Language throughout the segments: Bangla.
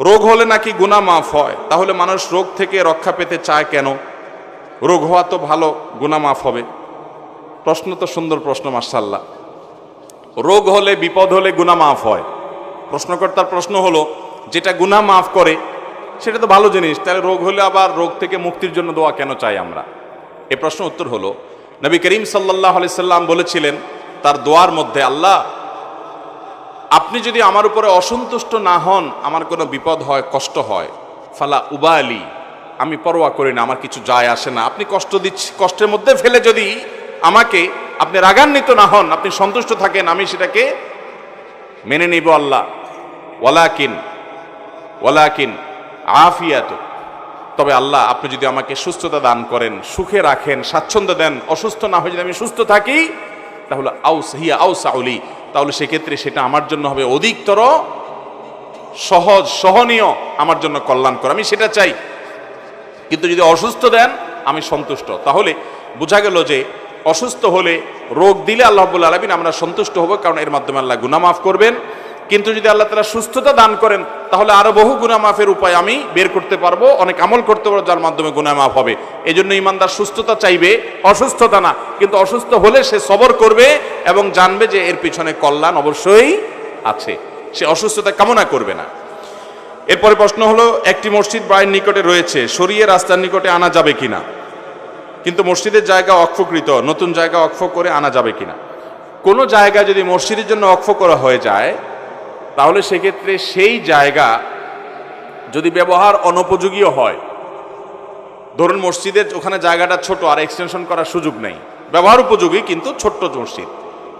রোগ হলে নাকি গুণা মাফ হয়? তাহলে মানুষ রোগ থেকে রক্ষা পেতে চায় কেন? রোগ হওয়া তো ভালো গুণা মাফ হবে। প্রশ্ন তো সুন্দর প্রশ্ন মার্শাল্লাহ রোগ হলে, বিপদ হলে গুণা মাফ হয়। প্রশ্নকর্তার প্রশ্ন হলো, যেটা গুণা মাফ করে, সেটা তো ভালো জিনিস, তাহলে রোগ হলে আবার রোগ থেকে মুক্তির জন্য দোয়া কেন চাই আমরা? এ প্রশ্ন উত্তর হলো, নবী করিম সাল্লাহ আলি সাল্লাম বলেছিলেন, তার দোয়ার মধ্যে আল্লাহ আপনি যদি আমার উপরে অসন্তুষ্ট না হন, আমার কোনো বিপদ হয়, কষ্ট হয়। ফালা উবা আলী আমি পরোয়া করি না, আমার কিছু যায় আসে না। আপনি কষ্ট দিচ্ছি, কষ্টের মধ্যে ফেলে যদি আমাকে আপনি রাগান্বিত না হন, আপনি সন্তুষ্ট থাকেন, আমি সেটাকে মেনে নিব আল্লাহ। ওয়ালাকিন ওয়ালাকিন আফিয়াত। তবে আল্লাহ, আপনি যদি আমাকে সুস্থতা দান করেন, সুখে রাখেন, স্বাচ্ছন্দ্য দেন, অসুস্থ না হয়ে যদি আমি সুস্থ থাকি তাহলে আউস, হিয়া আউস আউলি তাহলে সেক্ষেত্রে সেটা আমার জন্য হবে অধিকতর সহজ, সহনীয়, আমার জন্য কল্যাণকর। আমি সেটা চাই। কিন্তু যদি অসুস্থ দেন, আমি সন্তুষ্ট। তাহলে বোঝা গেল যে অসুস্থ হলে রোগ দিলে আল্লাহবুল্লা আলমিন আমরা সন্তুষ্ট হব, কারণ এর মাধ্যমে আল্লাহ গুনামাফ করবেন। কিন্তু যদি আল্লাহ তালা সুস্থতা দান করেন, তাহলে আরও বহু গুনাহ মাফের উপায় আমি বের করতে পারব, অনেক আমল করতে পারব, যার মাধ্যমে গুনাহ মাফ হবে। এই জন্য ইমানদার সুস্থতা চাইবে, অসুস্থতা না, কিন্তু অসুস্থ হলে সে সবর করবে এবং জানবে যে এর পিছনে কল্যাণ অবশ্যই আছে। সে অসুস্থতা কামনা করবে না। এরপরে প্রশ্ন হলো, একটি মসজিদ বাড়ির নিকটে রয়েছে, সরিয়ে রাস্তার নিকটে আনা যাবে কিনা? কিন্তু মসজিদের জায়গা অক্ষকৃত, নতুন জায়গা অক্ষ করে আনা যাবে কিনা? কোনো জায়গা যদি মসজিদের জন্য অক্ষ করা হয়ে যায় তাহলে সেক্ষেত্রে সেই জায়গা যদি ব্যবহার অনুপযোগীও হয়, ধরুন মসজিদের ওখানে জায়গাটা ছোট, আর এক্সটেনশন করার সুযোগ নেই। ব্যবহার উপযোগী, কিন্তু ছোট্ট মসজিদ।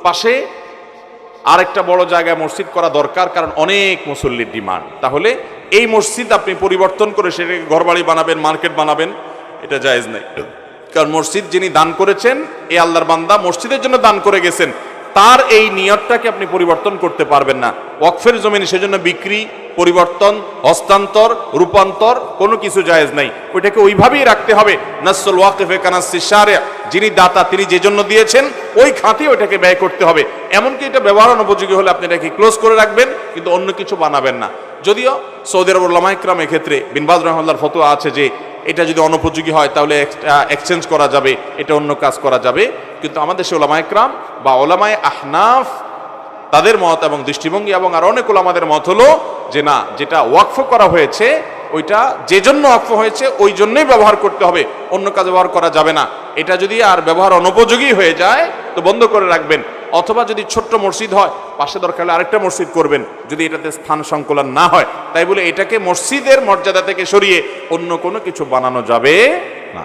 পাশে আরেকটা বড় জায়গায় মসজিদ করা দরকার, কারণ অনেক মুসল্লির ডিমান্ড। তাহলে এই মসজিদ আপনি পরিবর্তন করে সেটাকে ঘরবাড়ি বানাবেন, মার্কেট বানাবেন, এটা জায়েজ নেই। কারণ মসজিদ যিনি দান করেছেন এই আল্লাহর বান্দা মসজিদের জন্য দান করে গেছেন। তার এই নিয়তটাকে আপনি পরিবর্তন করতে পারবেন না। ওয়াকফের জমিন সেজন্য বিক্রি, পরিবর্তন, হস্তান্তর, রূপান্তর কোনো কিছু জায়েজ নাই। ওইটাকে ওইভাবেই রাখতে হবে। নাসল ওয়াকিফে কানাসি সারে যিনি দাতা, তিনি যে জন্য দিয়েছেন, ওই খাতে ওইটাকে ব্যয় করতে হবে। এমনকি এটা ব্যবহার অনুপযোগী হলে আপনি এটাকে ক্লোজ করে রাখবেন, কিন্তু অন্য কিছু বানাবেন না। যদিও সৌদি আরব লামাইকরাম এক্ষেত্রে বিনবাজ রহমাল্লার ফতোয়া আছে যে, এটা যদি অনুপযোগী হয়, তাহলে এক্সচেঞ্জ করা যাবে, এটা অন্য কাজ করা যাবে। কিন্তু আমাদের সে ওলামাইকরাম বা ওলামায় আহনাফ, তাদের মত এবং দৃষ্টিভঙ্গি এবং আর অনেক ওলামাদের মত হলো যে, না, যেটা ওয়াকফ করা হয়েছে, ওইটা যে জন্য ওয়াকফ হয়েছে, ওই জন্যই ব্যবহার করতে হবে। অন্য কাজ ব্যবহার করা যাবে না। এটা যদি আর ব্যবহার অনুপযোগী হয়ে যায়, তো বন্ধ করে রাখবেন। অথবা যদি ছোট্ট মসজিদ হয়, পাশে দরকার হলে আরেকটা মসজিদ করবেন, যদি এটাতে স্থান সংকলন না হয়। তাই বলে এটাকে মসজিদের মর্যাদা থেকে সরিয়ে অন্য কোনো কিছু বানানো যাবে না।